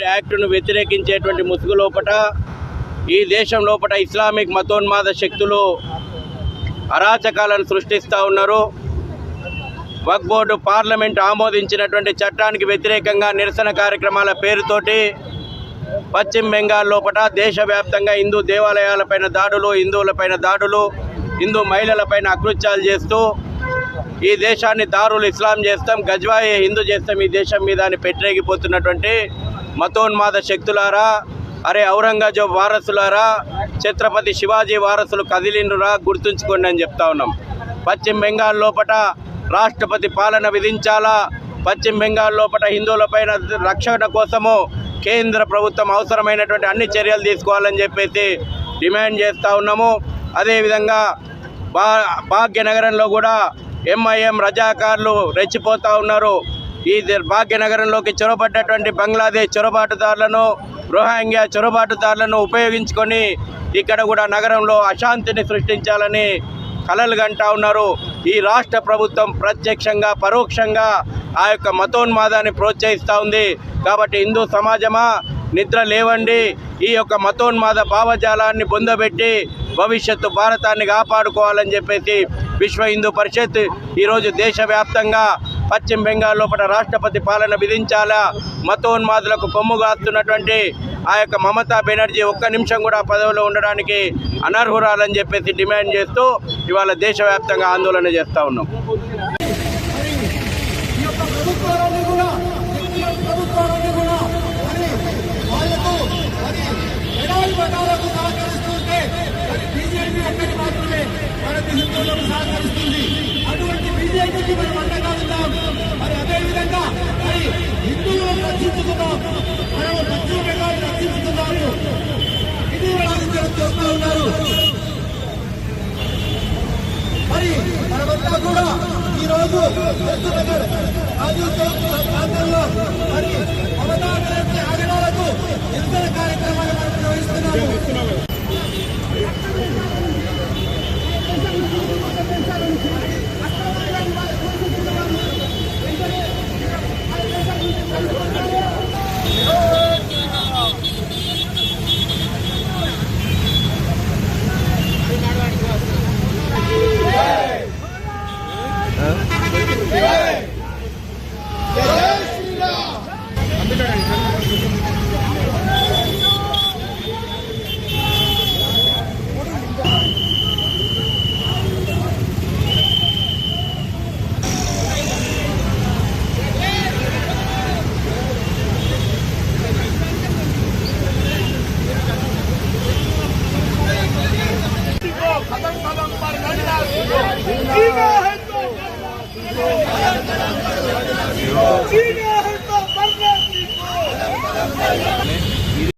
Amendment యాక్టును వ్యతిరేకించేటువంటి ముసుగు లోపట ఈ దేశం లోపల ఇస్లామిక్ మతోన్మాద శక్తులు అరాచకాలను సృష్టిస్తూ ఉన్నారు. వక్ బోర్డు పార్లమెంట్ ఆమోదించినటువంటి చట్టానికి వ్యతిరేకంగా నిరసన కార్యక్రమాల పేరుతోటి పశ్చిమ బెంగాల్ లోపల దేశవ్యాప్తంగా హిందూ దేవాలయాలపైన దాడులు హిందువులపైన దాడులు హిందూ మహిళలపైన అకృత్యాలు చేస్తూ ఈ దేశాన్ని దారులు ఇస్లాం చేస్తాం గజ్వాయి హిందూ చేస్తాం ఈ దేశం మీద అని పెట్టరేగిపోతున్నటువంటి మతోన్మాద శక్తులారా అరే ఔరంగజేబ్ వారసులారా ఛత్రపతి శివాజీ వారసులు కదిలిండ్రురా గుర్తుంచుకోండి అని చెప్తా ఉన్నాం. పశ్చిమ బెంగాల్ లోపల రాష్ట్రపతి పాలన విధించాలా? పశ్చిమ బెంగాల్ లోపల హిందువులపైన రక్షణ కోసము కేంద్ర ప్రభుత్వం అవసరమైనటువంటి అన్ని చర్యలు తీసుకోవాలని చెప్పేసి డిమాండ్ చేస్తూ ఉన్నాము. అదేవిధంగా భా భాగ్యనగరంలో కూడా ఎంఐఎం రజాకారులు రెచ్చిపోతూ ఉన్నారు. ఈ భాగ్యనగరంలోకి చొరబడ్డటువంటి బంగ్లాదేశ్ చొరబాటుదారులను రోహింగ్యా చొరబాటుదారులను ఉపయోగించుకొని ఇక్కడ కూడా నగరంలో అశాంతిని సృష్టించాలని కలలు గంటా ఉన్నారు. ఈ రాష్ట్ర ప్రభుత్వం ప్రత్యక్షంగా పరోక్షంగా ఆ యొక్క మతోన్మాదాన్ని ప్రోత్సహిస్తూ ఉంది. కాబట్టి హిందూ సమాజమా నిద్ర లేవండి. ఈ యొక్క మతోన్మాద భావజాలాన్ని పొందబెట్టి భవిష్యత్తు భారతాన్ని కాపాడుకోవాలని చెప్పేసి విశ్వ హిందూ పరిషత్ ఈరోజు దేశవ్యాప్తంగా పశ్చిమ బెంగాల్ లోపల రాష్ట్రపతి పాలన విధించాలా? మతోన్మాదులకు కొమ్ముగాస్తున్నటువంటి ఆ యొక్క మమతా బెనర్జీ ఒక్క నిమిషం కూడా పదవిలో ఉండడానికి అనర్హురాలని చెప్పేసి డిమాండ్ చేస్తూ ఇవాళ దేశవ్యాప్తంగా ఆందోళన చేస్తూ ఉన్నాం. సహకరిస్తుంది. అటువంటి బీజేపీకి మనం అండగాలున్నాం మరి అదేవిధంగా మరి హిందువులను రక్షించుకున్నాం మనము పశ్చిమ బెంగాల్ రక్షించుకున్నాము ఇది రాజకీయాలు చేస్తూ ఉన్నారు మరి మనమంతా కూడా ఈ రోజు రాజీవ్ చౌక్ ప్రాంతంలో మరి మమతా ఆగడం Viva! 何?